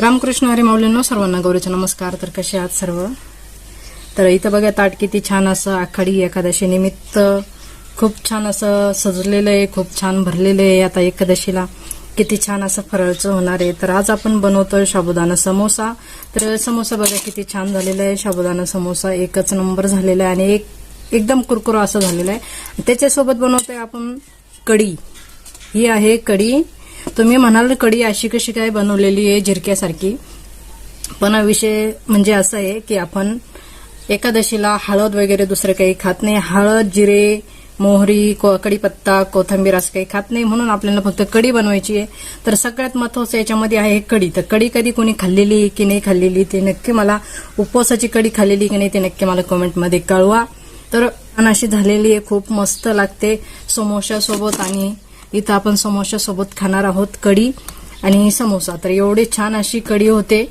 रामकृष्ण अरे माऊलींनो सर्वांना गौरीचे नमस्कार. तर कसे आहात सर्व? तर इथं बघा ताट किती छान असं आखाडी एकादशी निमित्त खूप छान असं सजलेलं आहे खूप छान भरलेलं आहे. आता एकादशीला किती छान असं फराळचं होणार आहे. तर आज आपण बनवतोय साबुदाणा समोसा. तर समोसा बघा किती छान झालेला आहे. साबुदाणा समोसा एकच नंबर झालेला आहे आणि एक एकदम कुरकुरा असं झालेलं आहे. त्याच्यासोबत बनवतोय आपण कढी. ही आहे कढी. तुम्ही म्हणाल कढी अशी कशी काय बनवलेली आहे झिरक्यासारखी. पण विषय म्हणजे असं आहे की आपण एकादशीला हळद वगैरे दुसरं काही खात नाही. हळद जिरे मोहरी को- कढीपत्ता कोथंबीर असं काही खात नाही. म्हणून आपल्याला फक्त कढी बनवायची आहे. तर सगळ्यात महत्वाचं याच्यामध्ये आहे कढी. तर कढी कधी कोणी खाल्लेली की नाही खाल्लेली ते नक्की मला उपवासाची कढी खाल्लेली की नाही ते नक्की मला कमेंटमध्ये कळवा. तर अशी झालेली आहे खूप मस्त लागते समोशासोबत आणि इथं आपण समोशासोबत खाणार आहोत कढी आणि समोसा. तर एवढी छान अशी कढी होते.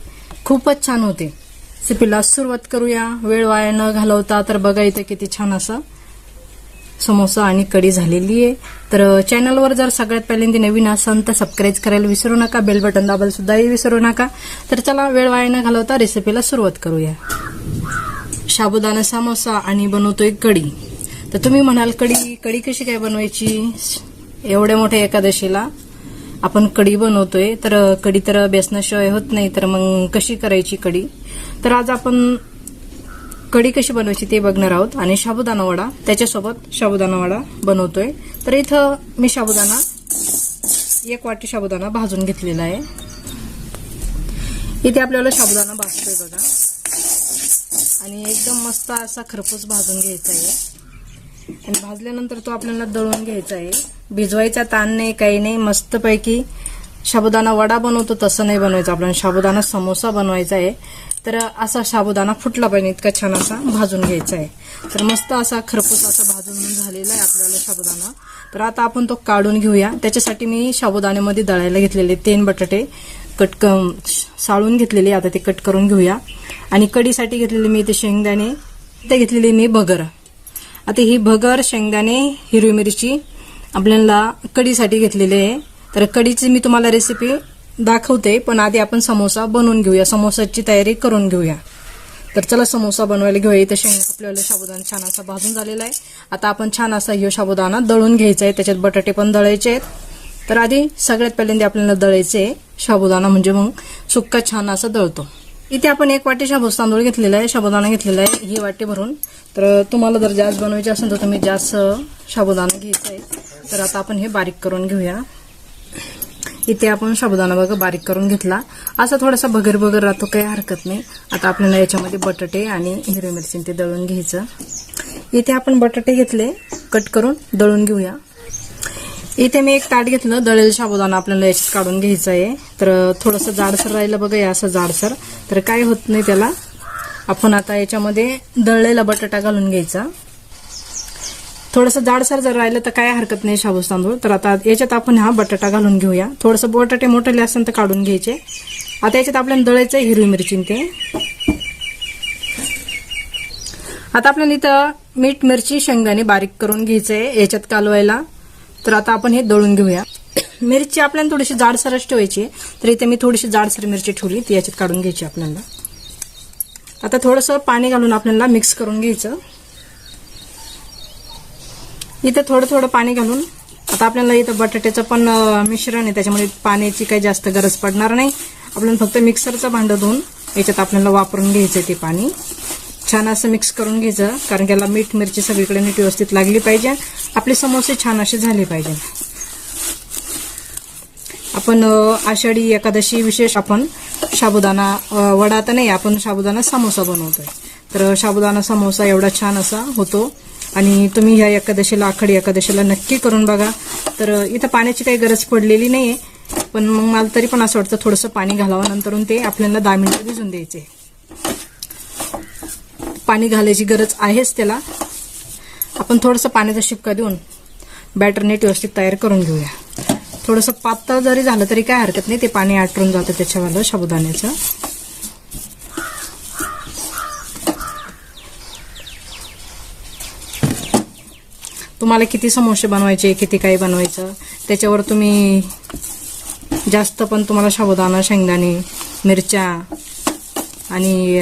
खूपच छान होते. रेसिपीला सुरुवात करूया. वेळ वाया न घालवता. तर बघा इथं किती छान असं समोसा आणि कढी झालेली आहे. तर चॅनलवर जर सगळ्यात पहिल्यांदा नवीन असाल तर सबस्क्राईब करायला विसरू नका. बेल बटन दाबायला सुद्धाही विसरू नका. तर चला वेळ वाया न घालवता रेसिपीला सुरुवात करूया. साबुदाणा समोसा आणि बनवतोय कढी. तर तुम्ही म्हणाल कढी कढी कशी काय बनवायची? एवढ्या मोठ्या एकादशीला आपण कढी बनवतोय तर कढी तर बेसनाशिवाय होत नाही तर मग कशी करायची कढी? तर आज आपण कढी कशी बनवायची ते बघणार आहोत. आणि साबुदाणा वडा त्याच्यासोबत साबुदाणा वडा बनवतोय. तर इथं मी साबुदाणा एक वाटी साबुदाणा भाजून घेतलेला आहे. इथे आपल्याला साबुदाणा भाजतोय बघा. आणि एकदम मस्त असा खरपूस भाजून घ्यायचा आहे. आणि भाजल्यानंतर तो आपल्याला दळून घ्यायचा आहे. भिजवायचा ताण नाही काही नाही मस्तपैकी साबुदाणा वडा बनवतो तसं नाही बनवायचं आपल्याला. साबुदाणा समोसा बनवायचा आहे. तर असा साबुदाणा फुटला पाहिजे इतका छान असा भाजून घ्यायचा आहे. तर मस्त असा खरपूस असा भाजून झालेला आहे आपल्याला साबुदाणा तर आता आपण तो काढून घेऊया. त्याच्यासाठी मी साबुदाण्यामध्ये दळायला घेतलेले तेन बटाटे कट क- साळून घेतलेले आता ते कट करून घेऊया. आणि कढीसाठी घेतलेले मी ते शेंगदाणे ते घेतलेली मी भगर आता ही भगर शेंगदाणे हिरवी मिरची आपल्याला कढीसाठी घेतलेले आहे. तर कढीची मी तुम्हाला रेसिपी दाखवते पण आधी आपण समोसा बनवून घेऊया. समोसाची तयारी करून घेऊया. तर चला समोसा बनवायला घेऊया. इथे शेंग आपल्याला साबुदाणा छान असा भाजून झालेला आहे. आता आपण छान असा ह्यो साबुदाणा दळून घ्यायचा आहे. त्याच्यात बटाटे पण दळायचे आहेत. तर आधी सगळ्यात पहिल्यांदा आपल्याला दळायचे आहे साबुदाणा. म्हणजे मग सुक्का छान असा दळतो. इथे आपण एक वाटी शाबूस तांदूळ घेतलेला आहे. साबुदाणा घेतलेला आहे. ही वाटी भरून. तर तुम्हाला जर जास्त बनवायची असेल तर तुम्ही जास्त साबुदाणा घ्यायचा आहे. तर आता आपण हे बारीक करून घेऊया. इथे आपण साबुदाणा बघा बारीक करून घेतला. असा थोडासा बगर बगर राहतो काही हरकत नाही. आता आपल्याला याच्यामध्ये बटाटे आणि हिरवी मिरची ते दळून घ्यायचं. इथे आपण बटाटे घेतले कट करून दळून घेऊया. इथे मी एक ताट घेतलं दळेल साबुदाणा आपल्याला याच्यात काढून घ्यायचं आहे. तर थोडंसं जाडसर राहिलं बघा या असं जाडसर. तर काय होत नाही त्याला. आपण आता याच्यामध्ये दळलेला बटाटा घालून घ्यायचा. थोडंसं जाडसर जर राहिलं तर काय हरकत नाही शाबूस तांदूळ. तर आता याच्यात आपण हा बटाटा घालून घेऊया. थोडंसं बटाटे मोठे असेल तर काढून घ्यायचे. आता याच्यात आपल्याला दळायचं आहे हिरवी मिरची ते. आता आपल्याला इथं मीठ मिरची शेंगदाणे बारीक करून घ्यायचंय याच्यात कालवायला. तर आता आपण हे दळून घेऊया. मिरची आपल्याला थोडीशी जाडसरच ठेवायची तर इथे मी थोडीशी जाडसर मिरची ठेवली ती याच्यात काढून घ्यायची आपल्याला. आता थोडंसं पाणी घालून आपल्याला मिक्स करून घ्यायचं. इथे थोडं थोडं पाणी घालून आता आपल्याला इथं बटाट्याचं पण मिश्रण आहे त्याच्यामुळे पाण्याची काही जास्त गरज पडणार नाही. आपल्याला फक्त मिक्सरचं भांडं धुवून याच्यात आपल्याला वापरून घ्यायचं ते पाणी. छान असं मिक्स करून घ्यायचं कारण त्याला मीठ मिरची सगळीकडे नीट व्यवस्थित लागली पाहिजे. आपले समोसे छान असे झाले पाहिजे. आपण आषाढी एकादशी विशेष आपण साबुदाणा वडा तर नाही आपण साबुदाणा समोसा बनवतोय. तर साबुदाणा समोसा एवढा छान असा होतो. आणि तुम्ही ह्या एकादशीला आखडी एकादशीला नक्की करून बघा. तर इथं पाण्याची काही गरज पडलेली नाहीये. पण मग मला तरी पण असं वाटतं थोडंसं पाणी घालावं. नंतरून ते आपल्याला दहा मिनिटं भिजून द्यायचे. पाणी घालायची गरज आहेच त्याला. आपण थोडंसं पाण्याचा शिपका देऊन बॅटर नीट व्यवस्थित तयार करून घेऊया. थोडंसं पातळ जरी झालं तरी काय हरकत नाही. ते पाणी आटरून जातं त्याच्यावालं साबुदाण्याचं तुम्हाला किती समोसे बनवायचे किती काही बनवायचं त्याच्यावर तुम्ही जास्त पण तुम्हाला साबुदाणा शेंगदाणे मिरच्या आणि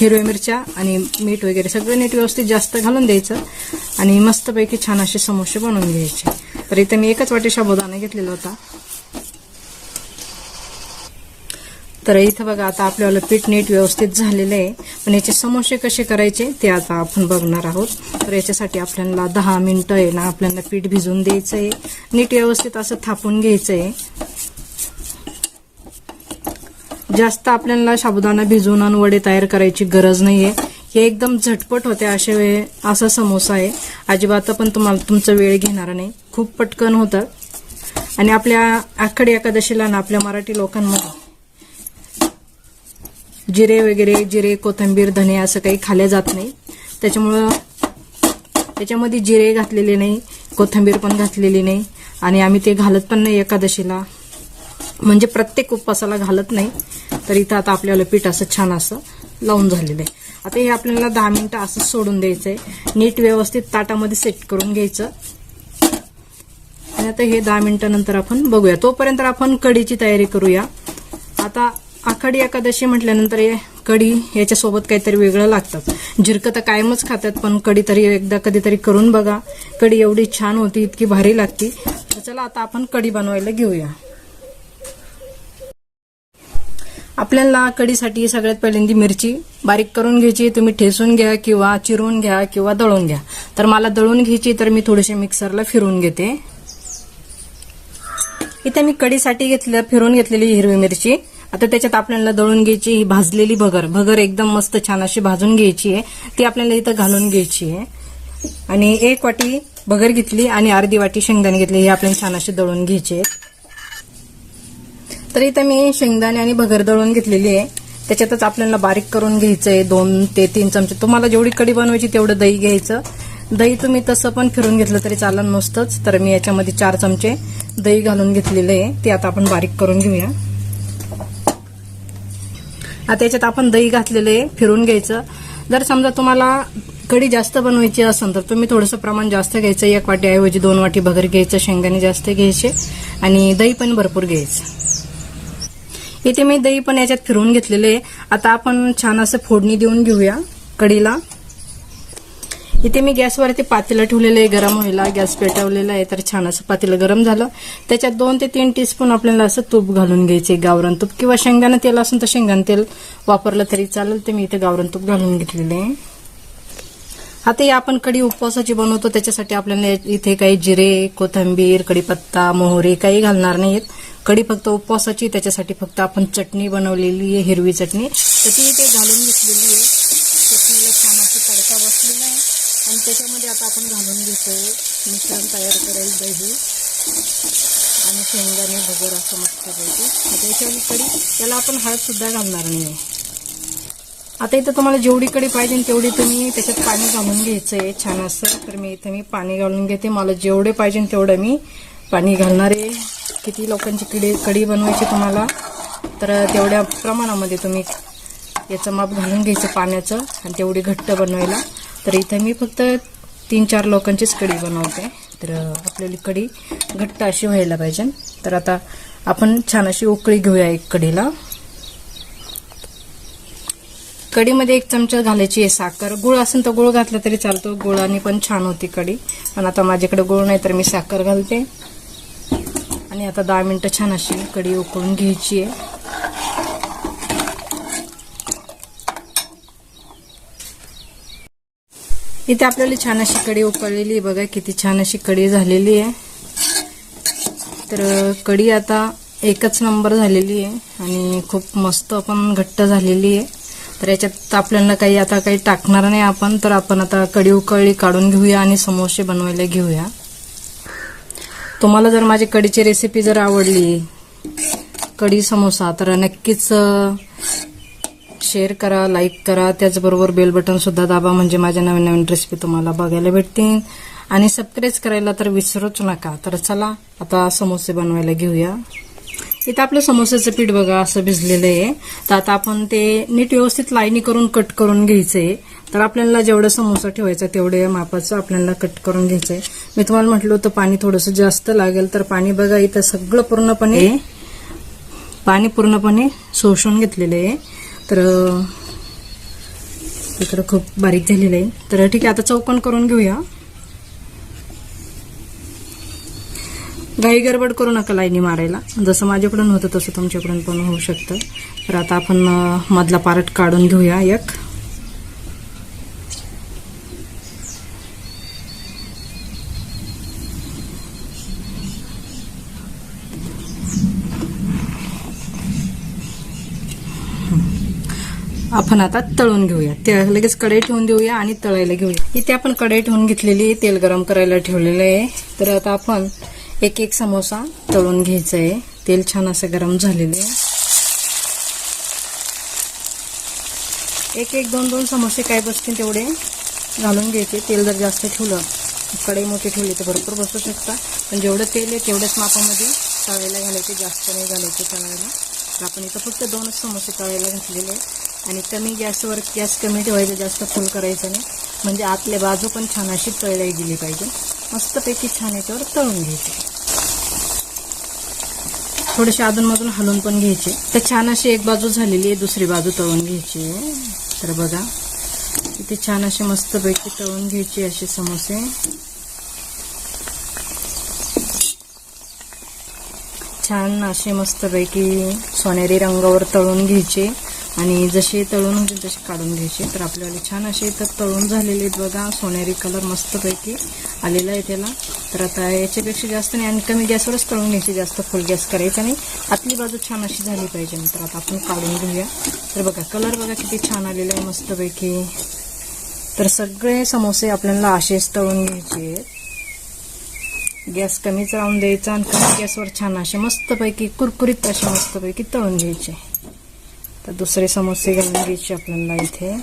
हिरव्या मिरच्या आणि मीठ वगैरे सगळं नीट व्यवस्थित जास्त घालून द्यायचं आणि मस्तपैकी छान असे समोसे बनवून घ्यायचे. तर इथे मी एकच वाटी साबुदाणा घेतलेला होता. तर इथं बघा आता आपल्याला पीठ नीट व्यवस्थित झालेलं आहे. पण याचे समोसे कसे करायचे ते आता आपण बघणार आहोत. तर याच्यासाठी आपल्याला दहा मिनटं आहे ना आपल्याला पीठ भिजवून द्यायचं आहे नीट व्यवस्थित असं थापून घ्यायचं आहे जास्त आपल्याला साबुदाणा भिजवून आणि वडे तयार करायची गरज नाहीये. हे एकदम झटपट होते असे वेळ असा समोसा आहे. अजिबात पण तुम्हाला तुमचा वेळ घेणार नाही. खूप पटकन होतं. आणि आपल्या आखडी एकादशीला ना आपल्या मराठी लोकांमध्ये जिरे वगैरे जिरे कोथिंबीर धने असं काही खाल्ल्या जात नाही. त्याच्यामुळं त्याच्यामध्ये जिरे घातलेले नाही कोथिंबीर पण घातलेली नाही आणि आम्ही ते घालत पण नाही एकादशीला. म्हणजे प्रत्येक उपवासाला घालत नाही. तर इथं आता आपल्याला पीठ असं छान असं लावून झालेलं आहे. आता हे आपल्याला दहा मिनिटं असं सोडून द्यायचं आहे नीट व्यवस्थित ताटामध्ये सेट करून घ्यायचं. आणि आता हे दहा मिनिटानंतर आपण बघूया. तोपर्यंत आपण कढीची तयारी करूया. आता आखाडी एकादशी म्हटल्यानंतर हे कढी याच्यासोबत काहीतरी वेगळं लागतं. जिरकं तर कायमच खातात पण कढी तरी एकदा कधीतरी करून बघा. कढी एवढी छान होती इतकी भारी लागती. तर चला आता आपण कढी बनवायला घेऊया. आपल्याला कढीसाठी सगळ्यात पहिल्यांदी मिरची बारीक करून घ्यायची तुम्ही ठेसून घ्या किंवा चिरून घ्या किंवा दळून घ्या. तर मला दळून घ्यायची तर मी थोडीशी मिक्सरला फिरून घेते. इथे मी कढीसाठी घेतलं फिरून घेतलेली हिरवी मिरची. आता त्याच्यात आपल्याला दळून घ्यायची ही भाजलेली भगर. भगर एकदम मस्त छान अशी भाजून घ्यायची आहे. ती आपल्याला इथं घालून घ्यायची आहे. आणि एक वाटी भगर घेतली आणि अर्धी वाटी शेंगदाणे घेतली. हे आपल्याला छान अशी दळून घ्यायची आहे तर इथं मी शेंगदाणे आणि भगर दळून घेतलेली आहे. त्याच्यातच आपल्याला बारीक करून घ्यायचं आहे दोन ते तीन चमचे. तुम्हाला जेवढी कढी बनवायची तेवढं दही घ्यायचं. दही तुम्ही तसं पण फिरून घेतलं तरी चालेल नुसतंच. तर मी याच्यामध्ये चार चमचे दही घालून घेतलेले आहे. ते आता आपण बारीक करून घेऊया. आता याच्यात आपण दही घातलेलं आहे फिरून घ्यायचं. जर समजा तुम्हाला कढी जास्त बनवायची असेल तर तुम्ही थोडंसं प्रमाण जास्त घ्यायचं. एक वाटीऐवजी दोन वाटी भगर घ्यायचं शेंगाने जास्त घ्यायचे आणि दही पण भरपूर घ्यायचं. इथे मी दही पण याच्यात फिरवून घेतलेले आहे. आता आपण छान असं फोडणी देऊन घेऊया कढीला. इथे मी गॅसवरती पातेलं ठेवलेलं आहे गरम व्हायला गॅस पेटवलेला आहे तर छान असं पातेलं गरम झालं. त्याच्यात दोन ते तीन टीस्पून आपल्याला असं तूप घालून घ्यायचे गावरण तूप. किंवा शेंगदाणा तेल असून तर शेंगदाणा तेल वापरलं तरी चालेल. ते मी इथे गावरण तूप घालून घेतलेले आहे. आता ही आपण कढी उपवासाची बनवतो त्याच्यासाठी आपल्याला इथे काही जिरे कोथिंबीर कढीपत्ता मोहरी काही घालणार नाहीत. कढी फक्त उपवासाची त्याच्यासाठी फक्त आपण चटणी बनवलेली आहे हिरवी चटणी. तर ती इथे घालून घेतलेली आहे चटणीला छान असा तडका बसलेला आहे आणि त्याच्यामध्ये आता आपण घालून घेतो मिश्रण तयार करेल दही आणि शेंगदाणे भगर असं मस्त पाहिजे आता त्याला आपण हळदसुद्धा घालणार नाही. आता इथं तुम्हाला जेवढी कढी पाहिजे तेवढी तुम्ही त्याच्यात पाणी घालून घ्यायचं आहे. छान असं. तर मी इथं मी पाणी घालून घेते. मला जेवढे पाहिजे तेवढं मी पाणी घालणार आहे. किती लोकांची किडी कढी बनवायची तुम्हाला? तर तेवढ्या प्रमाणामध्ये तुम्ही याचं माप घालून घ्यायचं पाण्याचं आणि तेवढी घट्ट बनवायला. तर इथं मी फक्त तीन चार लोकांचीच कढी बनवते. तर आपल्याला कढी घट्ट अशी व्हायला पाहिजे. तर आता आपण छान अशी उकळी घेऊया एक कढीला. कढीमध्ये एक चमचा घालायची आहे साखर. गुळ असेल तर गुळ घातला तरी चालतो. गुळाने पण छान होती कढी. पण आता माझ्याकडे गुळ नाही तर मी साखर घालते. आणि आता दहा मिनटं छान अशी कढी उकळून घ्यायची आहे. इथे आपल्याला छान अशी कढी उकळलेली आहे. बघा किती छान अशी कढी झालेली आहे. तर कढी आता एकच नंबर झालेली आहे आणि खूप मस्त पण घट्ट झालेली आहे. तर याच्यात आपल्याला काही आता काही टाकणार नाही आपण तर आपण आता कढी उकळी काढून घेऊया आणि समोसे बनवायला घेऊया. तुम्हाला जर माझी कढीची रेसिपी जर आवडली कढी समोसा तर नक्कीच शेअर करा लाईक करा. त्याचबरोबर बेल बटन सुद्धा दाबा म्हणजे माझ्या नवीन नवीन रेसिपी तुम्हाला बघायला भेटतील. आणि सबस्क्राईब करायला तर विसरूच नका. तर चला आता समोसे बनवायला घेऊया. इथं आपलं समोसेचं पीठ बघा असं भिजलेलं आहे. तर आता आपण ते नीट व्यवस्थित लाईनी करून कट करून घ्यायचंय. तर आपल्याला जेवढं समोसा ठेवायचा तेवढे मापाचं आपल्याला कट करून घ्यायचंय. मी तुम्हाला म्हटलं होतं पाणी थोडंसं जास्त लागेल. तर पाणी बघा इथं सगळं पूर्णपणे पाणी पूर्णपणे शोषून घेतलेलं आहे. तर इकडं खूप बारीक झालेलं आहे. तर ठीक आहे आता चौकन करून घेऊया. घाई गडबड करू नका लाईनी मारायला. जसं माझ्याकडून होतं तसं तुमच्याकडून पण होऊ शकतं. तर आता आपण मधला पारट काढून घेऊया एक. आपण आता तळून घेऊया. ते लगेच कढई ठेवून देऊया आणि तळायला घेऊया. इथे आपण कढई ठेवून घेतलेली आहे, तेल गरम करायला ठेवलेलं आहे. तर आता आपण एक एक समोसा तळून घ्यायचा आहे तेल छान असं गरम झालेलं आहे. एक एक दोन दोन समोसे काय बसतील तेवढे घालून घ्यायचे. तेल जर जास्त ठेवलं कढई मोठी ठेवली तर भरपूर बसू शकता पण जेवढं तेल आहे तेवढ्याच मापामध्ये तळायला घालायचे जास्त नाही घालायचे तळायला. तर आपण इथं फक्त दोनच समोसे तळायला घातलेले आहे आणि कमी गॅसवर गॅस कमी ठेवायचं जास्त फुल करायचं नाही. म्हणजे आतले बाजू पण छान अशी तळल्या गेली पाहिजे. मस्तपैकी छान याच्यावर तळून घ्यायचे. थोडेसे अधूनमधून हलवून पण घ्यायचे. तर छान अशी एक बाजू झालेली आहे दुसरी बाजू तळून घ्यायची आहे. तर बघा इथे छान असे मस्तपैकी तळून घ्यायचे असे समोसे. छान असे मस्तपैकी सोनेरी रंगावर तळून घ्यायचे. आणि जसे तळून होतील तसे काढून घ्यायचे. तर आपल्याला छान असे इथं तळून झालेले आहेत बघा. सोनेरी कलर मस्तपैकी आलेला आहे त्याला. तर आता याच्यापेक्षा जास्त नाही आणि कमी गॅसवरच तळून घ्यायचे. जास्त फुल गॅस करायचा नाही. आतली बाजू छान अशी झाली पाहिजे. तर आता आपण काढून घेऊया. तर बघा कलर बघा किती छान आलेला आहे मस्तपैकी. तर सगळे समोसे आपल्याला असेच तळून घ्यायचे आहेत. गॅस कमीच राहून द्यायचा आणि कमी गॅसवर छान असे मस्तपैकी कुरकुरीत असे मस्तपैकी तळून घ्यायचे. तर दुसरे समोसे घालून घ्यायचे आपल्याला इथे.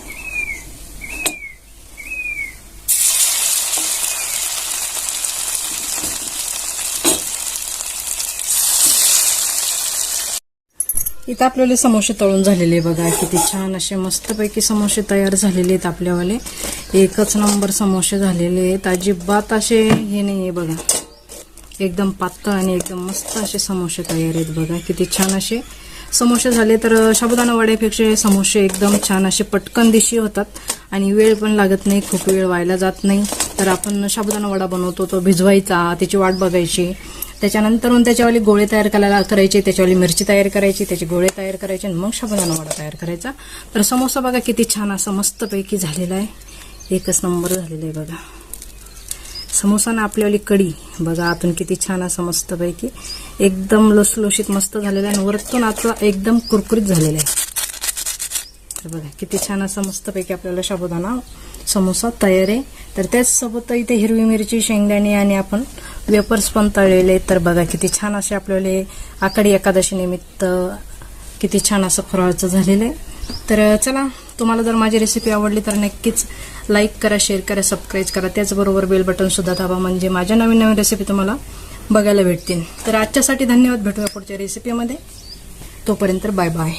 इथं आपल्याला समोसे तळून झालेले बघा किती छान असे मस्तपैकी समोसे तयार झालेले आहेत आपल्यावाले. एकच नंबर समोसे झालेले आहेत. अजिबात असे हे नाही आहे बघा. एकदम पातळ आणि एकदम मस्त असे समोसे तयार आहेत बघा किती छान असे. समोसे झाले तर साबुदाणा वड्यापेक्षा समोसे एकदम छान असे पटकन दिशी होतात आणि वेळ पण लागत नाही खूप वेळ व्हायला जात नाही. तर आपण साबुदाणा वडा बनवतो तो भिजवायचा त्याची वाट बघायची. त्याच्यानंतर त्याच्यावाली गोळे तयार करायला करायचे त्याच्यावाली मिरची तयार करायची त्याचे गोळे तयार करायचे आणि मग साबुदाणा वडा तयार करायचा. तर समोसा बघा किती छान असा मस्तपैकी झालेला आहे. एकच नंबर झालेला आहे बघा. समोसा ना आपल्यावाली कढी. बघा आतून किती छान असं मस्तपैकी एकदम लुसलुशीत मस्त झालेलं आहे आणि वरतून आता एकदम कुरकुरीत झालेला आहे. तर बघा किती छान असं मस्तपैकी आपल्याला शाबुदाना समोसा तयार आहे. तर त्याचसोबत इथे हिरवी मिरची शेंगदाणे आणि आपण वेपर्स पण तळलेले तर बघा किती छान असे आपल्याला आकडी एकादशी निमित्त किती छान असं फराळाचं झालेलं आहे. तर चला तुम्हाला जर माझी रेसिपी आवडली तर नक्कीच लाईक करा शेअर करा सबस्क्राईब करा. त्याचबरोबर बेल बटन सुद्धा दाबा म्हणजे माझ्या नवीन नवीन रेसिपी तुम्हाला बघायला भेटतील. तर आजच्यासाठी धन्यवाद. भेटूया पुढच्या रेसिपीमध्ये तोपर्यंत बाय बाय